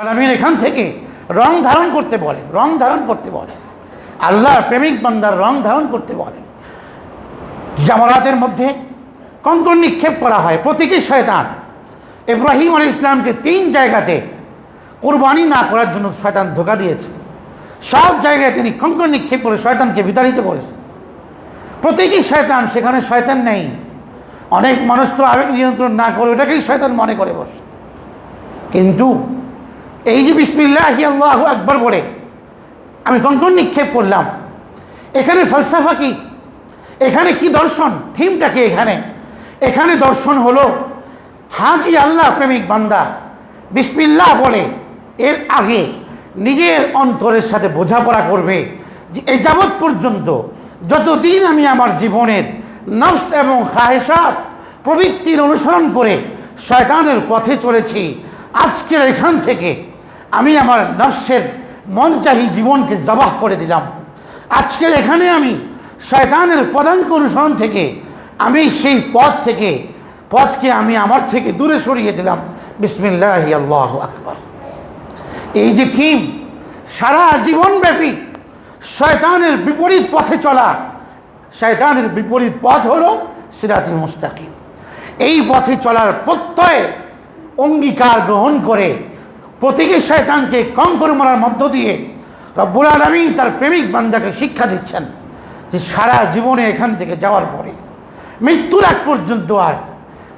আলমিন এখান থেকে রং ধারণ করতে বলেন, রং ধারণ করতে বলেন। আল্লাহর প্রেমিক বান্দার রং ধারণ করতে বলেন। জামারাতের মধ্যে কঙ্কর নিক্ষেপ করা হয়, প্রতীকী শয়তান। ইব্রাহিম আলী ইসলামকে তিন জায়গাতে কোরবানি না করার জন্য শয়তান ধোকা দিয়েছে। সব জায়গায় তিনি কঙ্কর নিক্ষেপ করে শয়তানকে বিতাড়িত করেছেন। প্রতীকী শয়তান, সেখানে শয়তান নেই। অনেক মানুষ তো আবেগ নিয়ন্ত্রণ না করে ওটাকেই শয়তান মনে করে বসে। কিন্তু এই যে বিসমিল্লাহ আল্লাহ একবার বলে, আমি কঙ্কন নিক্ষেপ করলাম। এখানে ফলসাফা কি? এখানে কি দর্শন? থিমটা কি এখানে? এখানে দর্শন হলো, হাজি আল্লাহ প্রেমিক বান্দা বিসমিল্লাহ বলে, এর আগে নিজের অন্তরের সাথে বোঝাপড়া করবে যে এ যাবৎ পর্যন্ত যতদিন আমি আমার জীবনের নফস এবং খাহেসাত প্রবৃত্তির অনুসরণ করে শয়তানের পথে চলেছি, আজকের এখান থেকে আমি আমার নফসের মনচাহী জীবনকে জবাহ করে দিলাম। আজকের এখানে আমি শয়তানের পদাঙ্ক অনুসরণ থেকে, আমি সেই পথ থেকে, পথকে আমি আমার থেকে দূরে সরিয়ে দিলাম। বিসমিল্লাহ আল্লাহ আকবর। এই যে থিম, সারা জীবনব্যাপী শয়তানের বিপরীত পথে চলা, শয়তানের বিপরীত পথ হলো সিরাতুল মুস্তাকিম। এই পথে চলার প্রত্যয় অঙ্গীকার গ্রহণ করে প্রতীকী শয়তানকে কঙ্কর মারার মধ্য দিয়ে রব্বুল আলমী তার প্রেমিক বান্দাকে শিক্ষা দিচ্ছেন যে সারা জীবনে এখান থেকে যাওয়ার পরে, মৃত্যুর আগ পর্যন্ত আর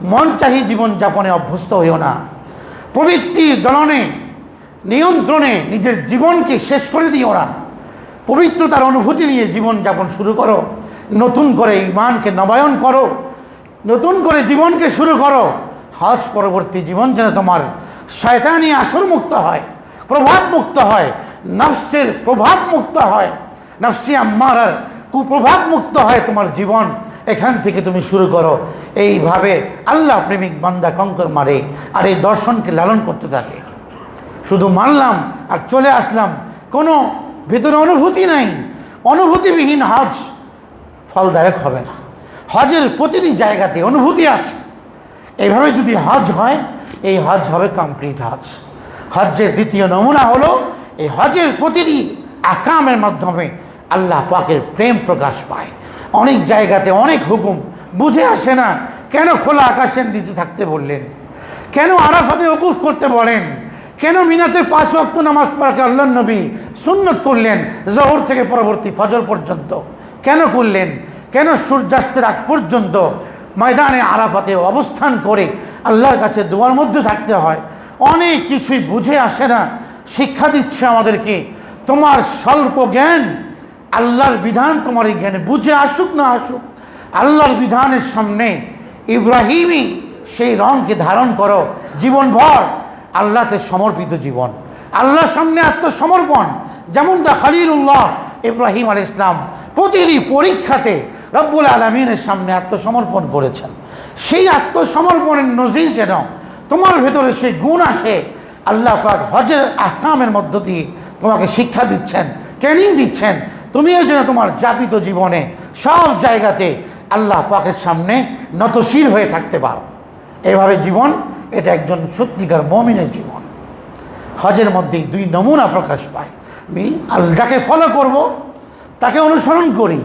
মন চাহি জীবনযাপনে অভ্যস্ত হইও না। প্রবৃত্তির দলনে, নিয়ন্ত্রণে নিজের জীবনকে শেষ করে দিও না। পবিত্রতার অনুভূতি নিয়ে জীবনযাপন শুরু করো। নতুন করে ইমানকে নবায়ন করো। নতুন করে জীবনকে শুরু করো। হজ পরবর্তী জীবন যেন তোমার শয়তানি আসর মুক্ত হয় প্রভাব মুক্ত হয়, নফসের প্রভাব মুক্ত হয়। নফসি আম্মার কুপ্রভাব মুক্ত হয় তোমার জীবন। এখান থেকে তুমি শুরু করো। এইভাবে আল্লাহ প্রেমিক বান্দা কঙ্কর মারে আর এই দর্শনকে লালন করতে থাকে। শুধু মানলাম আর চলে আসলাম। কোনো ভেতরে অনুভূতি নাই। অনুভূতিবিহীন হজ ফলদায়ক হবে না। হজের প্রতিটি জায়গাতে অনুভূতি আছে। এইভাবে যদি হজ হয় এই হজ হবে কমপ্লিট হজ। হজ্জের দ্বিতীয় নমুনা হলো, এই হজের প্রতিটি আকামের মাধ্যমে আল্লাহ পাকের প্রেম প্রকাশ পায়। অনেক জায়গাতে অনেক হুকুম, বুঝে আসে না কেন খোলা আকাশের নিচে থাকতে বললেন? কেন আরাফাতে ওকুফ করতে বলেন? কেন মিনাতে পাঁচ অক্ট নামাজ পড়াকে আল্লাহ নবী সুন্নত করলেন জহর থেকে পরবর্তী ফজর পর্যন্ত? কেন করলেন? কেন সূর্যাস্তের আগ পর্যন্ত ময়দানে আরাফাতে অবস্থান করে আল্লাহর কাছে দোয়ার মধ্যে থাকতে হয়। অনেক কিছুই বুঝে আসে না, শিক্ষা দিচ্ছে আমাদেরকে। তোমার স্বল্প জ্ঞান, আল্লাহর বিধান তোমার এই জ্ঞানে বুঝে আসুক না আসুক, আল্লাহর বিধানের সামনে ইব্রাহিমই সেই রঙকে ধারণ করো। জীবনভর আল্লাহতে সমর্পিত জীবন। আল্লাহর সামনে আত্মসমর্পণ, যেমনটা খালিলুল্লাহ ইব্রাহিম আল ইসলাম প্রতিটি পরীক্ষাতে রব্বুল আলমিনের সামনে আত্মসমর্পণ করেছেন। সেই আত্মসমর্পণের নজির যেন তোমার ভেতরে সেই গুণ আসে, আল্লাহ পাক হজের আহকামের মধ্য দিয়ে তোমাকে শিক্ষা দিচ্ছেন ট্রেনিং দিচ্ছেন। তুমিও যেন তোমার যাপিত জীবনে সব জায়গাতে আল্লাহ পাকের সামনে নতশীল হয়ে থাকতে পারো। এভাবে জীবন, এটা একজন সত্যিকার মমিনের জীবন। হজের মধ্যেই দুই নমুনা প্রকাশ পায়। আমি আল্লাহকে ফলো করব, তাকে অনুসরণ করি।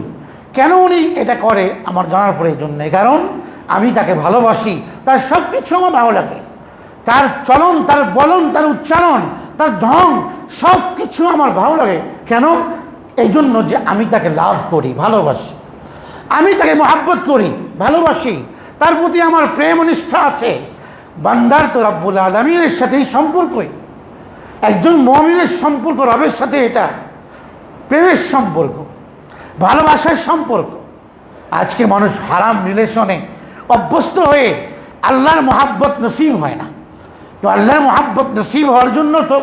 কেন উনি এটা করে, আমার জানার প্রয়োজন নেই। কারণ আমি তাকে ভালোবাসি, তার সব কিছু আমার ভালো লাগে। তার চলন, তার বলন, তার উচ্চারণ, তার ঢং সব কিছু আমার ভালো লাগে। কেন? এই জন্য যে আমি তাকে লাভ করি, ভালোবাসি। আমি তাকে মহাব্বত করি, ভালোবাসি। তার প্রতি আমার প্রেম নিষ্ঠা আছে। বান্দার তো রব্বুল আলমিনের সাথেই সম্পর্কই একজন মমিনের সম্পর্ক, রবের সাথে এটা। প্রেমের সম্পর্ক, ভালোবাসার সম্পর্ক। আজকে মানুষ হারাম রিলেশনে অভ্যস্ত হয়ে আল্লাহর মহাব্বত নসিব হয় না। তো আল্লাহর মহাব্বত নসিব হওয়ার জন্য তো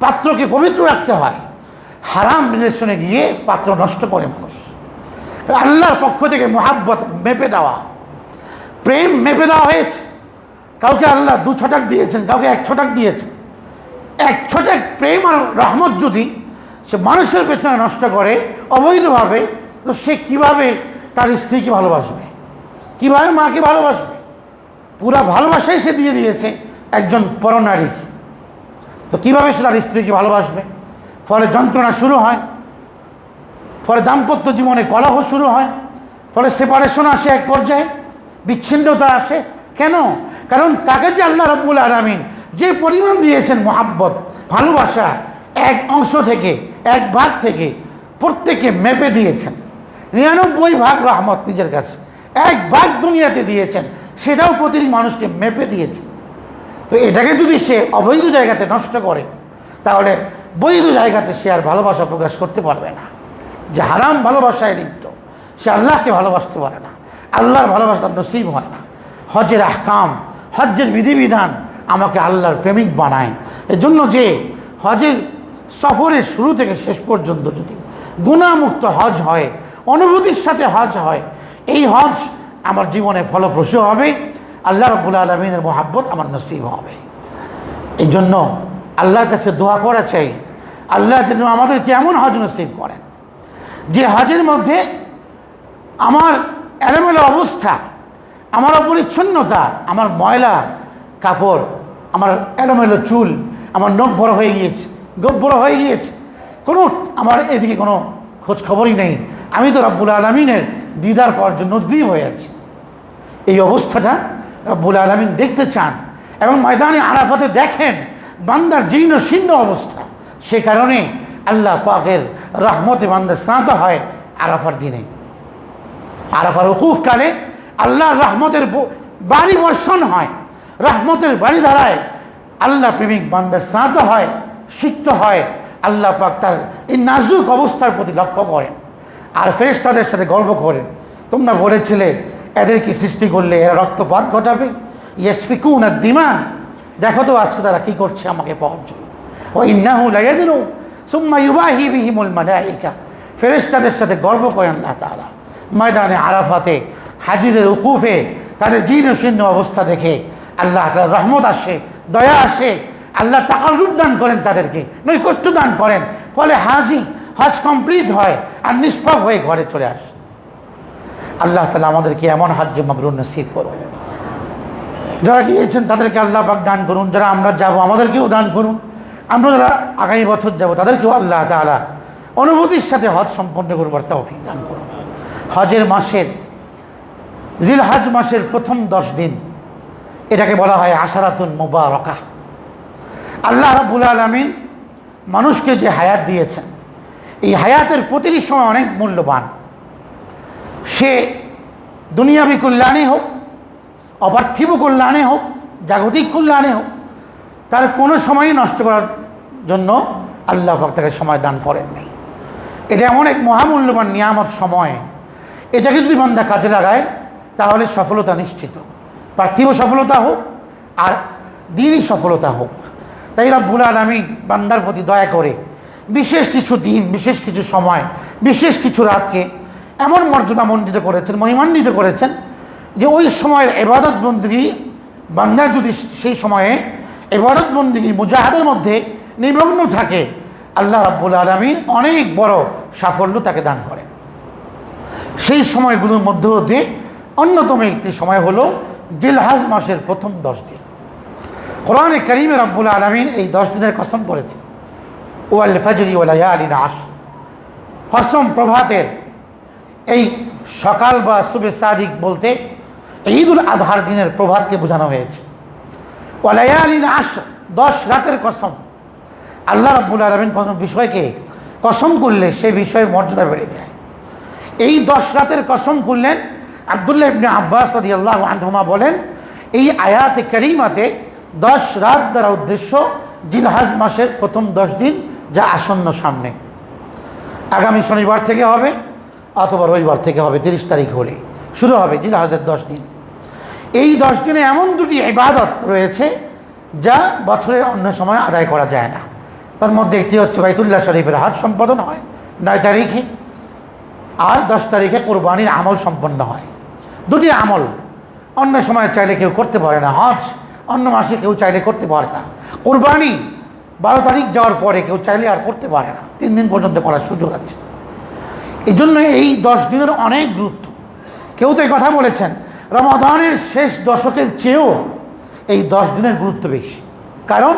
পাত্রকে পবিত্র রাখতে হয়। হারাম রিলেশনে গিয়ে পাত্র নষ্ট করে মানুষ। আল্লাহর পক্ষ থেকে মহাব্বত মেপে দেওয়া। প্রেম মেপে দেওয়া হয়েছে। কাউকে আল্লাহ দু ছটাক দিয়েছেন, কাউকে এক ছটাক দিয়েছেন। এক ছটাক প্রেম আর রহমত যদি সে মানুষের পেছনে নষ্ট করে অবৈধভাবে, তো সে কীভাবে তার স্ত্রীকে ভালোবাসবে? কীভাবে মাকে ভালোবাসবে? পুরা ভালোবাসাই সে দিয়ে দিয়েছে একজন পরনারীকে। তো কীভাবে সে তার স্ত্রীকে ভালোবাসবে? ফলে যন্ত্রণা শুরু হয়। ফলে দাম্পত্য জীবনে কলহ শুরু হয়। ফলে সেপারেশন আসে এক পর্যায়ে, বিচ্ছিন্নতা আসে। কেন? কারণ তাকে যে আল্লাহ রব্বুল আরামিন যে পরিমাণ দিয়েছেন মোহাব্বত, ভালোবাসা, এক অংশ থেকে, এক ভাগ থেকে প্রত্যেকে মেপে দিয়েছেন। নিরানব্বই ভাগ রহমত নিজের কাছে। এক ভাগ দুনিয়াতে দিয়েছেন, সেটাও প্রতিটি মানুষকে মেপে দিয়েছেন তো এটাকে যদি সে অবৈধ জায়গাতে নষ্ট করে, তাহলে বৈধ জায়গাতে সে আর ভালোবাসা প্রকাশ করতে পারবে না। যে হারাম ভালোবাসায় লিপ্ত, সে আল্লাহকে ভালোবাসতে পারে না। আল্লাহর ভালোবাসা তার নসিব হয় না। হজের আহকাম, হজ্জের বিধিবিধান আমাকে আল্লাহর প্রেমিক বানায়। এজন্য যে হজের সফরের শুরু থেকে শেষ পর্যন্ত যদি গুণামুক্ত হজ হয়, অনুভূতির সাথে হজ হয় এই হজ আমার জীবনে ফলপ্রসূ হবে। আল্লাহ রবুল আলমিনের মোহাব্বত আমার নসিব হবে। এই জন্য আল্লাহর কাছে দোয়া করা চাই। আল্লাহ যেন আমাদেরকে এমন হজ নসিব করেন। যে হজের মধ্যে আমার এলোমেলো অবস্থা, আমার অপরিচ্ছন্নতা, আমার ময়লা, কাপড়, আমার এলোমেলো চুল, আমার নখ বড় হয়ে গিয়েছে গোপ বড় হয়ে গিয়েছে, কোনো আমার এদিকে কোনো খোঁজ খবরই নেই। আমি তো রব্বুল আলমিনের দিদার পাওয়ার জন্য উদ্গ্রীব হয়ে আছি। এই অবস্থাটা রব্বুল আলমিন দেখতে চান এবং ময়দানে আরাফাতে দেখেন বান্দার জীর্ণ শীর্ণ অবস্থা। সে কারণে আল্লাহ পাকের রহমতে বান্দা স্নাত হয় আরাফার দিনে। আরাফার উকুফ কালে আল্লাহর রহমতের বাড়ি বর্ষণ হয়। রহমতের বাড়ি ধারায় আল্লাহ প্রেমিক বান্দা স্নাত হয়, সিক্ত হয়। আল্লাহ পাক তার এই নাজুক অবস্থার প্রতি লক্ষ্য করেন। আর ফেরেশতাদের সাথে গর্ব করেন তোমরা বলেছিলে, এদেরকে সৃষ্টি করলে এরা রক্তপাত ঘটাবে। ইয়েসফিকুন আর দিমা। দেখো তো আজকে তারা কি করছে আমাকে পাওয়ার জন্য। ও ইন্নাহু লাইয়াদিনু সুম্মা ইউবাহি বিহিমুল মালাইকা। ফেরেশতাদের সাথে গর্ব করেন আল্লাহ তাআলা। ময়দানে আরাফাতে, হাজিরের উকুফে, তাদের জীর্ণ শীর্ণ অবস্থা দেখে আল্লাহ তাআলার রহমত আসে, দয়া আসে। আল্লাহ টাকার রূপ দান করেন তাদেরকে, নৈকট্য দান করেন। ফলে হাজি হজ কমপ্লিট হয় আর নিষ্পাপ হয়ে ঘরে চলে আসে। আল্লাহ তালা আমাদেরকে এমন হাজ্যে মাবরুর নসিব করুন। যারা গিয়েছেন তাদেরকে আল্লাহ পাক দান করুন। যারা আমরা যাব আমাদেরকেও দান করুন। আমরা যারা আগামী বছর যাব তাদেরকেও আল্লাহ তালা অনুভূতির সাথে হজ সম্পন্ন করবার তৌফিক দান করুন। হজের মাসের জিল হজ মাসের প্রথম দশ দিন এটাকে বলা হয় আশারাতুন মুবারকা আল্লাহ রাবুল আলমিন মানুষকে যে হায়াত দিয়েছেন এই হায়াতের প্রতিটি সময় অনেক মূল্যবান। সে দুনিয়াবি কল্যাণে হোক, অপার্থিব কল্যাণে হোক, জাগতিক কল্যাণে হোক, তার কোনো সময়ই নষ্ট করার জন্য আল্লাহ তাকে সময় দান করেন নাই। এটা এমন এক মহামূল্যবান নিয়ামত সময়। এটাকে যদি বান্দা কাজে লাগায়, তাহলে সফলতা নিশ্চিত। পার্থিব সফলতা হোক, আর দিনই সফলতা হোক। তাই রব্বুল আলমিন বান্দার প্রতি দয়া করে বিশেষ কিছু দিন, বিশেষ কিছু সময়, বিশেষ কিছু রাতকে এমন মর্যাদা মণ্ডিত করেছেন, মহিমান্বিত করেছেন যে ওই সময়ের এবাদত বন্দী বান্দার যদি সেই সময়ে এবাদত বন্দী মুজাহাদের মধ্যে নিমগ্ন থাকে, আল্লাহ রাব্বুল আলমিন অনেক বড় সাফল্য তাকে দান করেন। সেই সময়গুলোর মধ্যে হতে অন্যতম একটি সময় হলো দিলহাজ মাসের প্রথম দশ দিন। কোরআনে করিমে রব্বুল আলমিন এই দশ দিনের কসম করেছে ও আল ফজরি আলী আস কসম প্রভাতের এই সকাল বা সুবে সাদিক বলতে ঈদুল আধার দিনের প্রভাতকে বোঝানো হয়েছে। আলী আস দশ রাতের কসম। আল্লাহ রব্বুল আলমিন কোনো বিষয়কে কসম করলে সেই বিষয়ের মর্যাদা বেড়ে যায়। এই দশ রাতের কসম করলেন আবদুল্লাহ ইবনে আব্বাস রাদি আল্লাহ আনহুমা বলেন, এই আয়াতে করিমাতে দশ রাত দ্বারা উদ্দেশ্য জিলহাজ মাসের প্রথম দশ দিন যা আসন্ন সামনে। আগামী শনিবার থেকে হবে অথবা রবিবার থেকে হবে, তিরিশ তারিখ হলে। শুরু হবে জিলহাজের দশ দিন। এই দশ দিনে এমন দুটি ইবাদত রয়েছে যা বছরের অন্য সময় আদায় করা যায় না। তার মধ্যে একটি হচ্ছে বাইতুল্লাহ শরীফের হাজ সম্পাদন হয়, নয় তারিখে। আর দশ তারিখে কোরবানির আমল সম্পন্ন হয়। দুটি আমল, অন্য সময় চাইলে কেউ করতে পারে না। হজ, অন্য মাসে কেউ চাইলে করতে পারে না। কোরবানি বারো তারিখ যাওয়ার পরে কেউ চাইলে আর করতে পারে না। তিন দিন পর্যন্ত করার সুযোগ আছে। এই জন্য এই দশ দিনের অনেক গুরুত্ব। কেউ তো এই কথা বলেছেন, রমাদানের শেষ দশকের চেয়েও এই দশ দিনের গুরুত্ব বেশি। কারণ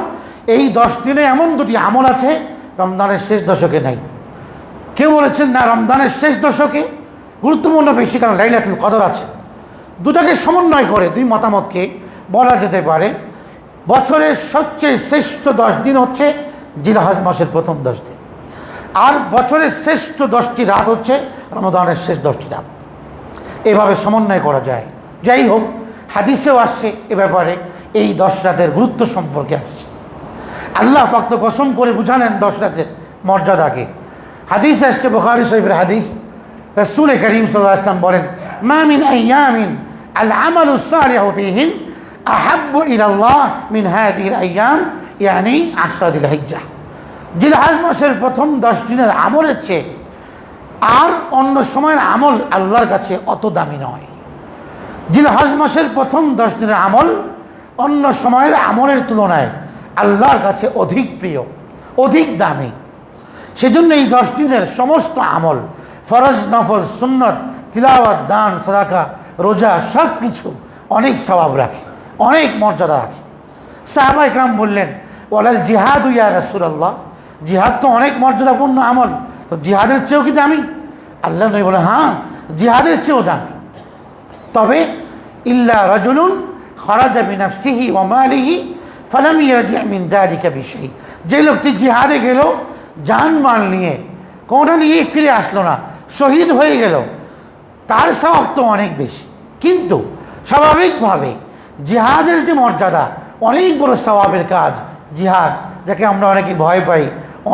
এই দশ দিনে এমন দুটি আমল আছে রমদানের শেষ দশকে নাই। কেউ বলেছেন, না রমদানের শেষ দশকে গুরুত্বপূর্ণ বেশি, কারণ লাইলাতুল কদর আছে। দুটাকে সমন্বয় করে দুই মতামতকে বলা যেতে পারে। বছরের সবচেয়ে শ্রেষ্ঠ দশ দিন হচ্ছে জিলহাজ মাসের প্রথম দশ দিন। আর বছরের শ্রেষ্ঠ দশটি রাত হচ্ছে রমদানের শেষ দশটি রাত। এভাবে সমন্বয় করা যায়। যাই হোক, হাদিসেও আসছে এ ব্যাপারে এই দশ রাতের গুরুত্ব সম্পর্কে আসছে। আল্লাহ পাক্ত কসম করে বুঝালেন দশ রাতের মর্যাদাকে। হাদিস আসছে, বোখারি শরীফের হাদিস। রসুল করিম সাল্লাহ ইসলাম বলেন মামিন আইয়ামিন আল আমাল উসাহ ফিহিন أحب إلى الله من هذه الأيام يعني عشرة ذي الحجة জিলহাজ মাসের প্রথম দশ দিনের আমলের চেয়ে আর অন্য সময়ের আমল আল্লাহর কাছে অত দামি নয় জিলহাজ মাসের প্রথম দশ দিনের আমল অন্য সময়ের আমলের তুলনায় আল্লাহর কাছে অধিক প্রিয় অধিক দামি সেজন্য এই দশ দিনের সমস্ত আমল ফরজ নফল সুন্নত তিলাওয়াত দান সাদাকা রোজা সব কিছু অনেক স্বভাব রাখে অনেক মর্যাদা রাখে। সাহাবা ইকরাম বললেন, ওয়ালাল জিহাদ ইয়া রাসূলুল্লাহ। জিহাদ তো অনেক মর্যাদাপূর্ণ আমল। তো জিহাদের চেয়েও কি দামি। আল্লাহ নবী বলে হ্যাঁ জিহাদের চেয়েও দামি। তবে, ইল্লা রাজুলুন খরাজা বিনাফসিহি ওয়া মালিহি ফালাম ইয়ারজি মিন বিশাই। যে লোকটি জিহাদে গেল জান মাল নিয়ে, কোনটা নিয়ে ফিরে আসলো না, শহীদ হয়ে গেল, তার স্বভাব তো অনেক বেশি। কিন্তু, স্বাভাবিকভাবে জিহাদের যে মর্যাদা, অনেক বড় স্বভাবের কাজ। জিহাদ, যাকে আমরা অনেকেই ভয় পাই,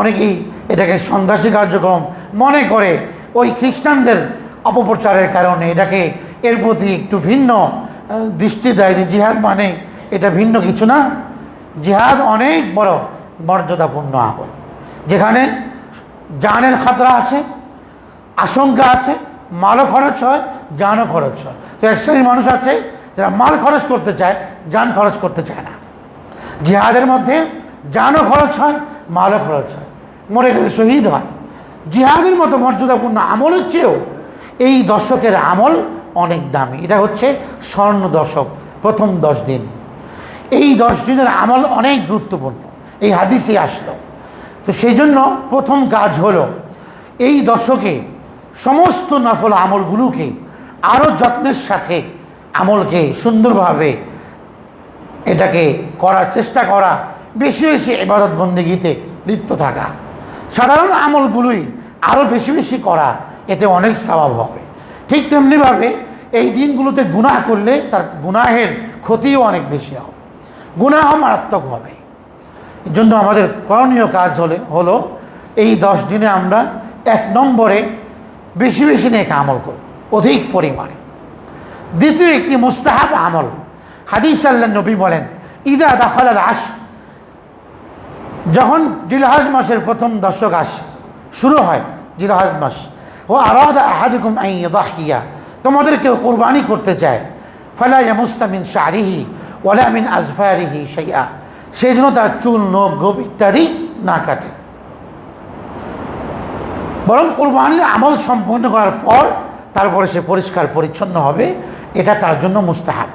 অনেকেই এটাকে সন্ত্রাসী কার্যক্রম মনে করে। ওই খ্রিস্টানদের অপপ্রচারের কারণে এটাকে এর প্রতি একটু ভিন্ন দৃষ্টি দেয় যে জিহাদ মানে এটা ভিন্ন কিছু না। জিহাদ অনেক বড় মর্যাদাপূর্ণ আমল। যেখানে জানের খাতরা আছে, আশঙ্কা আছে, মালও খরচ হয়, জানও খরচ হয়। তো এক শ্রেণির মানুষ আছে যারা মাল খরচ করতে চায় জান খরচ করতে চায় না। জিহাদের মধ্যে জানও খরচ হয়, মালও খরচ হয়। মরে গেলে শহীদ হয়। জিহাদের মতো মর্যাদাপূর্ণ আমলের চেয়েও এই দশকের আমল অনেক দামি। এটা হচ্ছে স্বর্ণ দশক প্রথম দশ দিন। এই দশ দিনের আমল অনেক গুরুত্বপূর্ণ। এই হাদিসে আসলো। তো সেই জন্য প্রথম কাজ হলো, এই দশকে সমস্ত নফল আমলগুলোকে আরও যত্নের সাথে আমলকে সুন্দরভাবে এটাকে করার চেষ্টা করা, বেশি বেশি এবাদত বন্দিগিতে লিপ্ত থাকা। সাধারণ আমলগুলোই আরও বেশি বেশি করা, এতে অনেক স্বভাব হবে। ঠিক তেমনিভাবে এই দিনগুলোতে গুনাহ করলে তার গুনাহের ক্ষতিও অনেক বেশি হবে। গুনাহ মারাত্মক হবে। এর জন্য আমাদের করণীয় কাজ হলে, হলো এই দশ দিনে আমরা এক নম্বরে বেশি বেশি নেক আমল করব, অধিক পরিমাণে। দ্বিতীয় একটি মুস্তাহাব আমল। হাদিস আল্লাহ নবী বলেন, ইদা দাখল আল আশ যখন জিলহাজ মাসের প্রথম দশক আসে শুরু হয় জিলহাজ মাস, ও আই তোমাদের কেউ কোরবানি করতে চায়, ফালা ইয়ামুস্তামিন শারিহি ওয়ালা মিন আজফারিহি শাইআ। সেই জন্য তার চুল, নখ গোপ ইত্যাদি না কাটে। বরং কোরবানির আমল সম্পন্ন করার পর তারপরে সে পরিষ্কার, পরিচ্ছন্ন হবে। এটা তার জন্য মুস্তাহাব।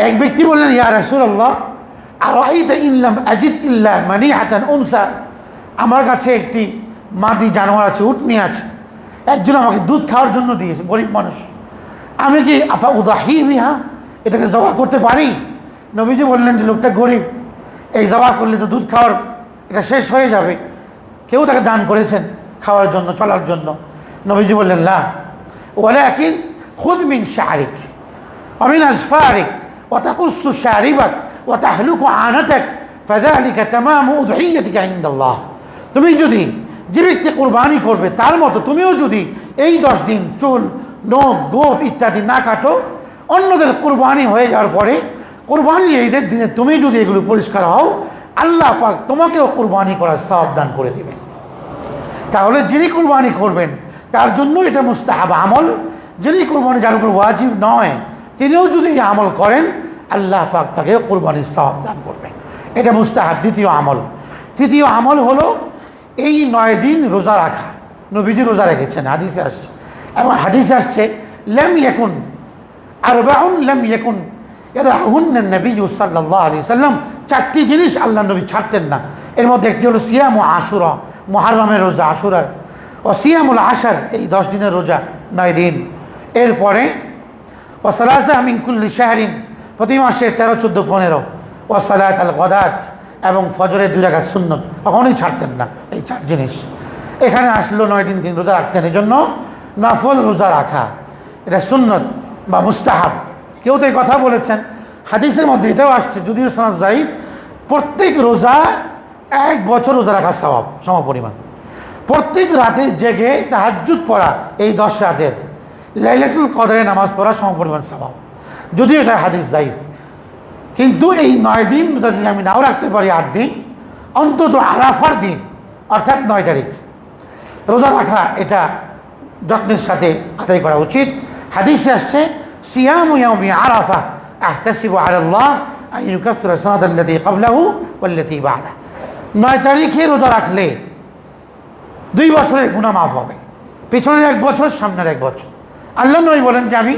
এক ব্যক্তি বললেন, ইয়া রাসুল্লাহ আর ইনলাম আজিদ ইল্লা মানি হাতান উমসা আমার কাছে একটি মাদি জানোয়ার আছে, উটনি আছে। একজন আমাকে দুধ খাওয়ার জন্য দিয়েছে, গরিব মানুষ। আমি কি আফা উদাহি বিহা? এটাকে জবা করতে পারি? নবীজি বললেন যে, লোকটা গরিব। এই জবা করলে তো দুধ খাওয়ার এটা শেষ হয়ে যাবে। কেউ তাকে দান করেছেন খাওয়ার জন্য, চলার জন্য। নবীজি বললেন, লা। বলে একিন খুদ মিন শাহরিক। ومن أزفارك وتقص شاربك وتحلق عانتك فذلك تمام أضحيتك عند الله তুমি যদি যে ব্যক্তি কোরবানি করবে তার মতো তুমিও যদি এই দশ দিন চুল নখ গোফ ইত্যাদি না কাটো অন্যদের কোরবানি হয়ে যাওয়ার পরে কোরবানি ঈদের দিনে তুমি যদি এগুলো পরিষ্কার হও আল্লাহ পাক তোমাকেও কোরবানি করার সাবধান করে দেবেন তাহলে যিনি কোরবানি করবেন তার জন্য এটা মুস্তাহাব আমল যিনি কোরবানি যার উপর ওয়াজিব নয় তিনিও যদি আমল করেন, আল্লাহ পাক তাকে কোরবানির সওয়াব দান করবেন। এটা মুস্তাহাব, দ্বিতীয় আমল। তৃতীয় আমল হলো এই নয় দিন রোজা রাখা। নবীজি রোজা রেখেছেন, হাদিসে আসছে। এবং হাদিসে আসছে, লেম ইয়েকুন আর বাউন লেম ইয়েকুন এরা হুন্নেন নবী সাল্লাহ আলি সাল্লাম। চারটি জিনিস আল্লাহ নবী ছাড়তেন না। এর মধ্যে একটি হলো সিয়াম ও আশুরা মহারমের রোজা আশুরার। ও সিয়ামুল আশার, এই দশ দিনের রোজা, নয় দিন। এরপরে ও সালাজদা মিনকুল্লি শাহরিন, প্রতি মাসে তেরো, চোদ্দ, পনেরো। ও সালাত আল গদাত এবং ফজরে দুই রাখাত সুন্নত। কখনোই ছাড়তেন না এই চার জিনিস। এখানে আসলো নয় দিন দিন রোজা রাখতেন। এই জন্য নফল রোজা রাখা, এটা সুন্নত বা মুস্তাহাব। কেউ তো এই কথা বলেছেন। হাদিসের মধ্যে এটাও আসছে, যদিও সনাদ জাইফ প্রত্যেক রোজা এক বছর রোজা রাখা স্বভাব সম পরিমাণ প্রত্যেক রাতে জেগে তাহাজ্জুদ পড়া এই দশ রাতের লাইলাতুল কদরে নামাজ পড়া সমপরিমাণ স্বভাব। যদিও এটা হাদিস জাইফ কিন্তু এই নয় দিন যদি আমি নাও রাখতে পারি আট দিন, অন্তত আরাফার দিন, অর্থাৎ নয় তারিখ। রোজা রাখা এটা যত্নের সাথে আদায় করা উচিত। হাদিসে আসছে, সিয়াম আরাফা আহতাসিব আল্লাহ নয় তারিখে রোজা রাখলে দুই বছরের গুণা মাফ হবে। পিছনের এক বছর, সামনের এক বছর। আল্লাহ নয় বলেন যে আমি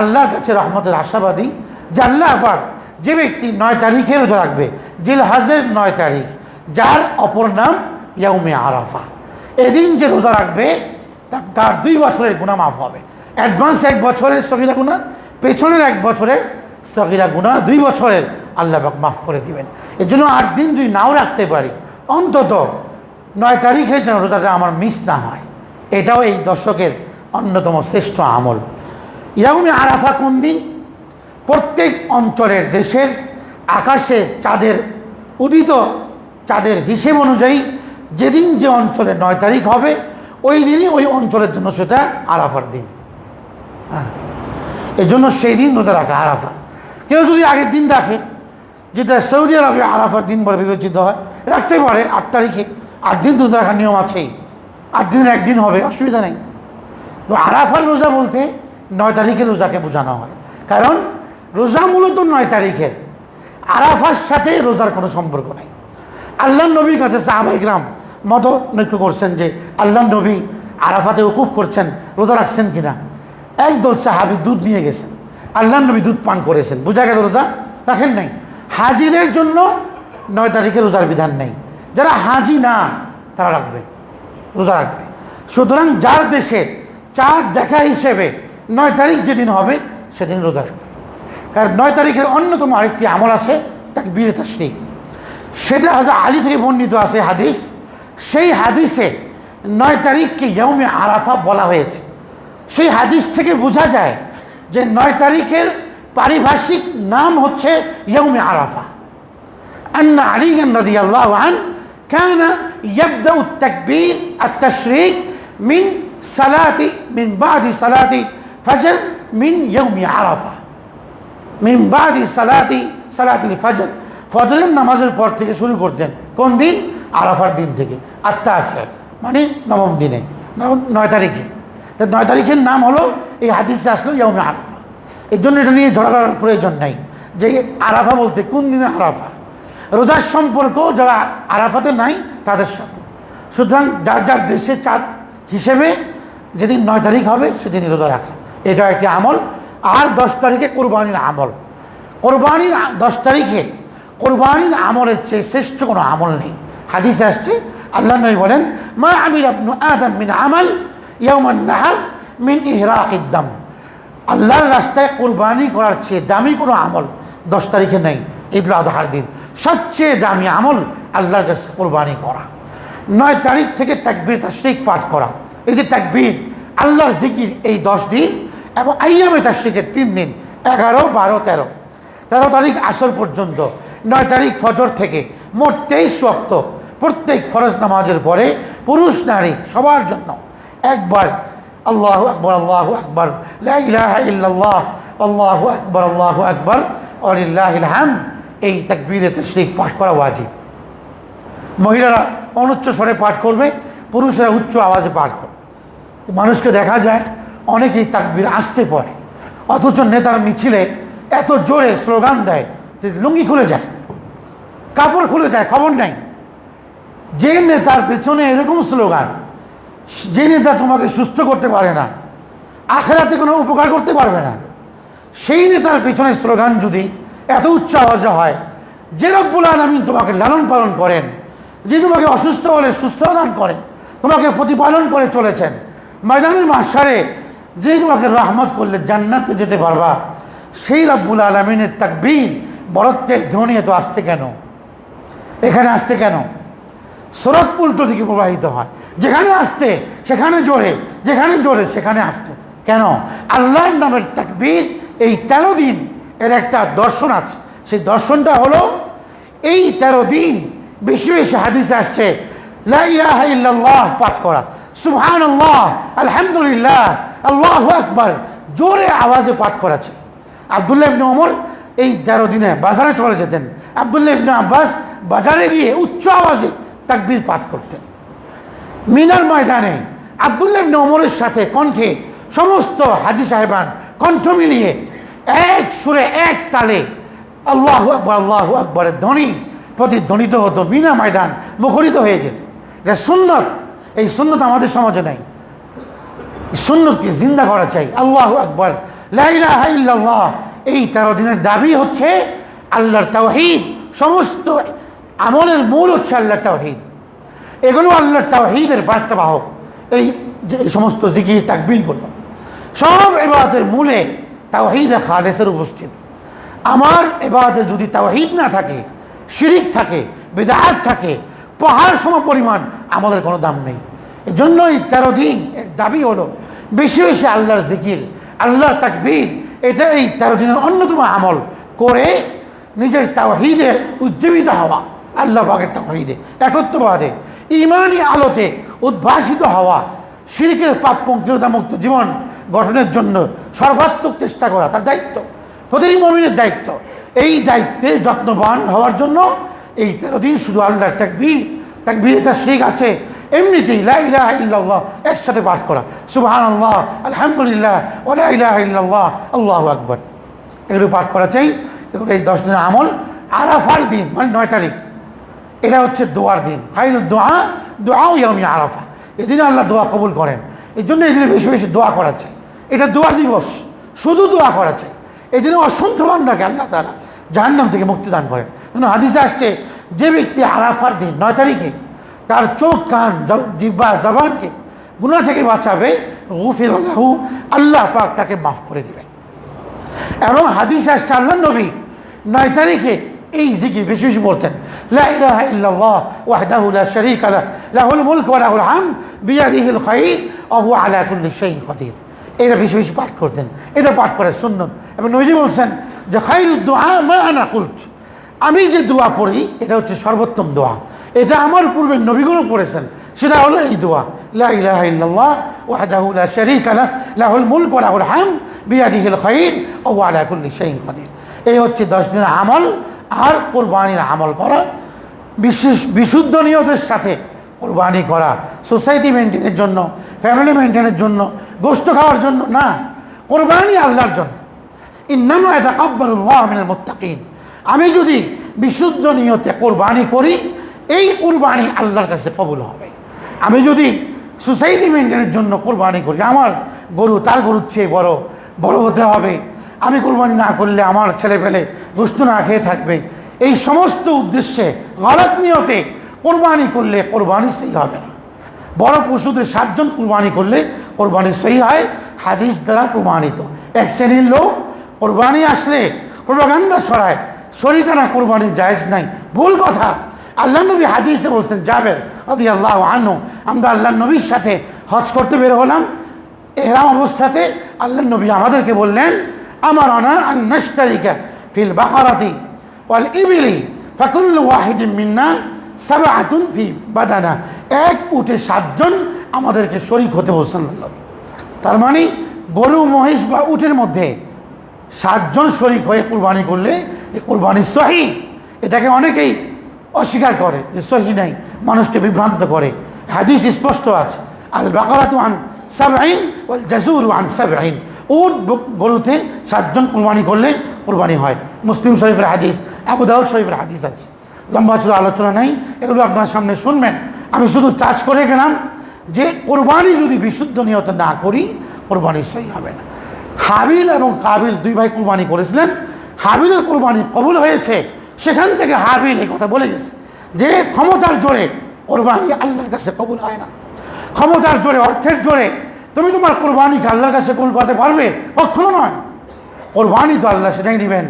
আল্লাহর কাছে রহমতের আশাবাদী যে আল্লাহ আবার যে ব্যক্তি নয় তারিখে রোজা রাখবে জিল হাজের নয় তারিখ, যার অপর নাম ইয়াউমে আরাফা। এদিন যে রোজা রাখবে, তার দুই বছরের গুণা মাফ হবে। অ্যাডভান্স এক বছরের সগিরা গুণা পেছনের এক বছরের সগিরা গুণা দুই বছরের আল্লাহ মাফ করে দিবেন। এর জন্য আট দিন যদি নাও রাখতে পারি, অন্তত নয় তারিখে যেন রোজাটা আমার মিস না হয়। এটাও এই দর্শকের অন্যতম শ্রেষ্ঠ আমল। ইয়াউমে আরাফা কোন দিন? প্রত্যেক অঞ্চলের দেশের আকাশে চাঁদের, উদিত চাঁদের হিসেব অনুযায়ী যেদিন যে অঞ্চলে নয় তারিখ হবে, ওই দিনই ওই অঞ্চলের জন্য সেটা আরাফার দিন। হ্যাঁ। এই জন্য সেই দিন রোজা রাখা আরাফা। কেউ যদি আগের দিন রাখে, যেটা সৌদি আরবে আরাফার দিন বলে বিবেচিত হয়, রাখতে পারে আট তারিখে। আট দিন রোজা রাখার নিয়ম আছেই। আট দিনের একদিন হবে, অসুবিধা নেই। তো আরাফার রোজা বলতে নয় তারিখের রোজাকে বোঝানো হয়। কারণ রোজা মূলত নয় তারিখের। আরাফার সাথে রোজার কোনো সম্পর্ক নেই। আল্লাহ নবীর কাছে সাহাবাইকরাম মত নৈক্য করছেন যে আল্লাহ নবী আরাফাতে উকুফ করছেন, রোজা রাখছেন কিনা? একদল সাহাবি দুধ নিয়ে গেছেন। আল্লাহ নবী দুধ পান করেছেন। বোঝা গেল রোজা রাখেন নাই? হাজিদের জন্য নয় তারিখে রোজার বিধান নেই। যারা হাজি না, তারা রাখবে। রোজা রাখবে। সুতরাং যার দেশে চাঁদ দেখা হিসেবে নয় তারিখ যেদিন হবে সেদিন রোজা রাখবে কারণ নয় তারিখের অন্যতম আরেকটি আমল আছে তাকে বীরে তাসরিক সেটা হয়তো আলী থেকে বর্ণিত আছে হাদিস সেই হাদিসে নয় তারিখকে ইয়ৌমে আরাফা বলা হয়েছে সেই হাদিস থেকে বোঝা যায় যে নয় তারিখের পারিভাষিক নাম হচ্ছে ইয়ৌমে আরাফা أن عليا رضي الله عنه كان يبدأ التكبير التشريك من সালাতি মিন বাদি সালাতি ফজর মিন ইয়ৌমি আরাফা। মিন বাদি সালাতি সালাতি ফজর। ফজরের নামাজের পর থেকে শুরু করতেন কোন দিন? আরাফার দিন থেকে। আত্মা আসার মানে নবম দিনে। নয় তারিখে। তো নয় তারিখের নাম হলো এই হাদিসে আসলো ইয়ামি আরাফা। এর জন্য এটা নিয়ে ঝড়ার প্রয়োজন নাই। যে আরাফা বলতে কোন দিনে আরাফা? রোজার সম্পর্ক যারা আরাফাতে নাই, তাদের সাথে। সুতরাং যার যার দেশে চাঁদ হিসেবে যেদিন নয় তারিখ হবে সেদিন রোজা রাখা। এটা একটি আমল। আর দশ তারিখে কোরবানির আমল। কোরবানির দশ তারিখে কোরবানির আমলের চেয়ে শ্রেষ্ঠ কোনো আমল নেই। হাদিসে আসছে, আল্লাহ নবী বলেন, মা আমির আপনু আদম মিন আমল, ইয়াউমান নাহার মিন ইহরাকিদ্দাম আল্লাহর রাস্তায় কোরবানি করার চেয়ে দামি কোনো আমল দশ তারিখে নেই ঈদুল আজহার দিন। সবচেয়ে দামি আমল আল্লাহর কাছে কোরবানি করা। নয় তারিখ থেকে তাকবীর, তাশরিক পাঠ করা। এই যে তাকবীর, আল্লাহর জিকির এই দশ দিন এবং আইয়ামে তাশরিকের তিন দিন, এগারো, বারো, তেরো। তেরো তারিখ আসর পর্যন্ত, নয় তারিখ ফজর থেকে মোট তেইশ ওয়াক্ত প্রত্যেক ফরজ নামাজের পরে পুরুষ, নারী সবার জন্য একবার আল্লাহ আকবর আল্লাহ আকবর আল্লাহু আকবর আল্লাহু আকবর অলিল্লাহিল হামদ এই তাকবীরে তশরিক পাঠ করা ওয়াজিব। মহিলারা অনুচ্চ স্বরে পাঠ করবে, পুরুষরা উচ্চ আওয়াজে পাঠ করবে। মানুষকে দেখা যায়, অনেকেই তাকবির আসতে পড়ে। অথচ নেতার মিছিলে এত জোরে স্লোগান দেয় যে লুঙ্গি খুলে যায়, কাপড় খুলে যায়, খবর নাই। যে নেতার পেছনে এরকম স্লোগান, যে নেতা তোমাকে সুস্থ করতে পারে না, আখেরাতে কোনো উপকার করতে পারবে না, সেই নেতার পেছনে স্লোগান যদি এত উচ্চ আওয়াজে হয়, যে রব্বুল আলমিন তোমাকে লালন পালন করেন, যে তোমাকে অসুস্থ হলে সুস্থ দান করেন, তোমাকে প্রতিপালন করে চলেছেন ময়দানের মাসারে যে তোমাকে রহমত করলে জান্নাতে যেতে পারবা, সেই রব্বুল আলমিনের তাকবীর বরত্বের ধ্বনি এত আসতে কেন? এখানে আসতে কেন? স্রোত উল্টো দিকে প্রবাহিত হয়। যেখানে আসতে সেখানে জোরে, যেখানে জোরে, সেখানে আসতে কেন? আল্লাহর নামের তাকবীর এই তেরো দিন এর একটা দর্শন আছে। সেই দর্শনটা হলো, এই তেরো দিন বেশি বেশি হাদিসে আসছে, লা ইলাহা ইল্লাল্লাহ পাঠ করা। সুবহান আল্লাহ আলহামদুলিল্লাহ, আল্লাহ আকবার, জোরে আওয়াজে পাঠ করাছে আবদুল্লাহ ইবনে ওমর এই তেরো দিনে বাজারে চলে যেতেন। আবদুল্লাহ ইবনে আব্বাস বাজারে গিয়ে উচ্চ আওয়াজে তাকবীর পাঠ করতেন। মিনার ময়দানে আবদুল্লাহ ইবনে ওমরের সাথে কণ্ঠে সমস্ত হাজি সাহেবান কণ্ঠ মিলিয়ে এক সুরে এক তালে আল্লাহ আকবর, আল্লাহ আকবরের ধ্বনি প্রতিধ্বনিত হতো। মিনা ময়দান মুখরিত হয়ে যেত। এটা সুন্নত। এই সুন্নত আমাদের সমাজে নাই। সুন্নতকে জিন্দা করা চাই। আল্লাহ আকবর। এই তেরো দিনের দাবি হচ্ছে আল্লাহর তাওহীদ। সমস্ত আমলের মূল হচ্ছে আল্লাহর তাওহীদ। এগুলো আল্লাহর তাওহীদের বার্তাবাহক। এই যে সমস্ত জিকির তাকবিরগুলো সব এবাদের মূলে তাওহীদে খালেসের উপস্থিত। আমার এবাদে যদি তাওহীদ না থাকে, শিরিক থাকে, বেদাত থাকে পাহাড় সম পরিমাণ, আমাদের কোনো দাম নেই। এই জন্য এই তেরো দিন এর দাবি হলো, বেশি বেশি আল্লাহর জিকির, আল্লাহর তাকবীর এটা এই তেরো দিনের অন্যতম আমল করে নিজের তাওহীদে উজ্জীবিত হওয়া, আল্লাহ পাকের তাওহীদে, একত্ববাদে, ইমানি আলোতে উদ্ভাসিত হওয়া, শিরিকের পাপ মুক্ত জীবন গঠনের জন্য সর্বাত্মক চেষ্টা করা, তার দায়িত্ব। প্রতিটি মমিনের দায়িত্ব। এই দায়িত্বে যত্নবান হওয়ার জন্য এই তেরো দিন শুধু আল্লাহর তাকবীর তাকবীর এটা শিখ আছে। এমনিতেই লা ইলাহা ইল্লাল্লাহ একসাথে পাঠ করা। সুবহান আল্লাহ আলহামদুলিল্লাহ ওলা ইলাহা ইল্লাল্লাহ, আল্লাহু আকবর। এগুলো পাঠ করা চাই। এগুলো এই দশ দিনের আমল আরাফার দিন মানে নয় তারিখ। এটা হচ্ছে দোয়ার দিন। খাইল দোয়া, দোয়াও ইয়ামি আরাফা। এদিনে আল্লাহ দোয়া কবুল করেন। এই জন্য এদিনে বেশি বেশি দোয়া করা চাই। এটা দোয়ার দিবস। শুধু দোয়া করা চাই। এই দিনে অসংখ্য বান্দাকে আল্লাহ তারা জাহান্নাম থেকে মুক্তি দান করেন। হাদিসে আসছে, যে ব্যক্তি আরাফার দিন, নয় তারিখে তার চোখ, কান জিব্বা, জবানকে গুণা থেকে বাঁচাবে, গুফির আল্লাহ পাক তাকে মাফ করে দিবেন। এবং হাদিস আসছে আল্লাহ নবী নয় তারিখে এই জিকির বেশি বেশি বলতেন এটা বেশি বেশি পাঠ করতেন, এটা পাঠ করার সুন্নত। এবং নবীজি বলছেন যে খাইরুদ দুআ মা আনা কুলত। আমি যে দোয়া পড়ি, এটা হচ্ছে সর্বোত্তম দোয়া। এটা আমার পূর্বে নবীগুলো পড়েছেন, সেটা হলো এই দোয়া। এই হচ্ছে দশ দিনের আমল আর কোরবানির আমল করা। বিশেষ বিশুদ্ধ নিয়তের সাথে কোরবানি করা। সোসাইটি মেনটেনের জন্য, ফ্যামিলি মেনটেনের জন্য গোষ্ঠ খাওয়ার জন্য না। কোরবানি আল্লাহর জন্য। ইন্নামা এটা মিনাল মুত্তাকিন। আমি যদি বিশুদ্ধ নিয়তে কোরবানি করি, এই কোরবানি আল্লাহর কাছে কবুল হবে। আমি যদি সোসাইটি মেনটেনের জন্য কোরবানি করি, আমার গরু, তার গরুর চেয়ে বড় বড় হতে হবে। আমি কোরবানি না করলে আমার ছেলে পেলে গোস্ত না খেয়ে থাকবে। এই সমস্ত উদ্দেশ্যে গলত নিয়তে কোরবানি করলে কোরবানি সেই হবে না। বড় পশুদের সাতজন কোরবানি করলে কোরবানি সহি হয়, হাদিস দ্বারা প্রমাণিত। এক শ্রেণির লোক কোরবানি আসলে প্রোপাগান্ডা ছড়ায় শরিকানা কোরবানি জায়েজ নাই। ভুল কথা। আল্লাহ নবী হাদিসে বলছেন যাবের আদি আল্লাহ আনু আমরা আল্লাহ নবীর সাথে হজ করতে বের হলাম। এরাম অবস্থাতে আল্লাহ নবী আমাদেরকে বললেন, আমার অনা আন্নাস্তারিকা ফিল বাকারাতি ওয়াল ইবিলি ফাকুল্লু ওয়াহিদিন মিন্না সাবাআতুন ফি বাদানা। এক উঠে সাতজন আমাদেরকে শরিক হতে বলছেন তার মানে গরু, মহিষ বা উটের মধ্যে সাতজন শরিক হয়ে কুরবানি করলে এই কুরবানি সহি। এটাকে অনেকেই অস্বীকার করে যে সহি নাই, মানুষকে বিভ্রান্ত করে। হাদিস স্পষ্ট আছে আল বাকারাতু আন সাবআইন ওয়াল জাজুর আন সাবআইন উট ব- গরুতে সাতজন কুরবানি করলে কুরবানি হয়। মুসলিম শরীফের হাদিস, আবু দাউদ শরীফের হাদিস আছে। লম্বা চূড়া আলোচনা নাই, এগুলো আপনার সামনে শুনবেন। আমি শুধু চাষ করে গেলাম যে কোরবানি যদি বিশুদ্ধ নিয়ত না করি, কোরবানি সহি হবে না। হাবিল এবং কাবিল দুই ভাই কুরবানি করেছিলেন। হাবিলের কোরবানি কবুল হয়েছে। সেখান থেকে হাবিল এই কথা বলে গেছে যে, ক্ষমতার জোরে কোরবানি আল্লাহর কাছে কবুল হয় না। ক্ষমতার জোরে, অর্থের জোরে। তুমি তোমার কোরবানিকে আল্লাহর কাছে কবুল করতে পারবে? কখনো নয়। কোরবানি তো আল্লাহ সেটাই নেবেন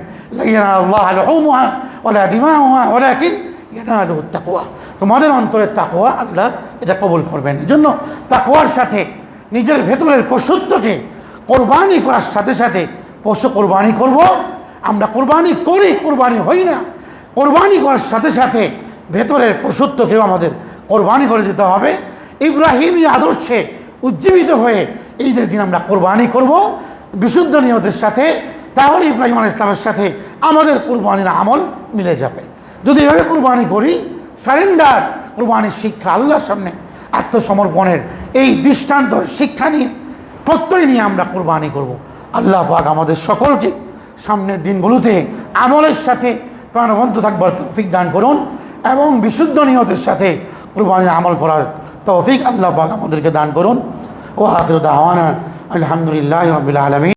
তোমাদের অন্তরের তাকোয়া আল্লাহ এটা কবুল করবেন। এই জন্য তাকোয়ার সাথে নিজের ভেতরের পশুত্বকে কোরবানি করার সাথে সাথে পশু কোরবানি করব, আমরা কোরবানি করি, কোরবানি হই না। কোরবানি করার সাথে সাথে ভেতরের পশুত্বকেও আমাদের কোরবানি করে দিতে হবে। ইব্রাহিমী আদর্শে উজ্জীবিত হয়ে ঈদের দিন আমরা কোরবানি করব। বিশুদ্ধ নিয়তের সাথে, তাহলে ইব্রাহিম আল ইসলামের সাথে আমাদের কোরবানির আমল মিলে যাবে। যদি এভাবে কোরবানি করি, সারেন্ডার কোরবানির শিক্ষা আল্লাহর সামনে আত্মসমর্পণের এই দৃষ্টান্ত শিক্ষা নিয়ে প্রত্যয় নিয়ে আমরা কোরবানি করব। আল্লাহ পাক আমাদের সকলকে সামনের দিনগুলোতে আমলের সাথে প্রাণবন্ত থাকবার তৌফিক দান করুন এবং বিশুদ্ধ নিয়তের সাথে কোরবানির আমল করার তৌফিক আল্লাহ পাক আমাদেরকে দান করুন। ও হাফির আলহামদুলিল্লাহ রবিল আলমী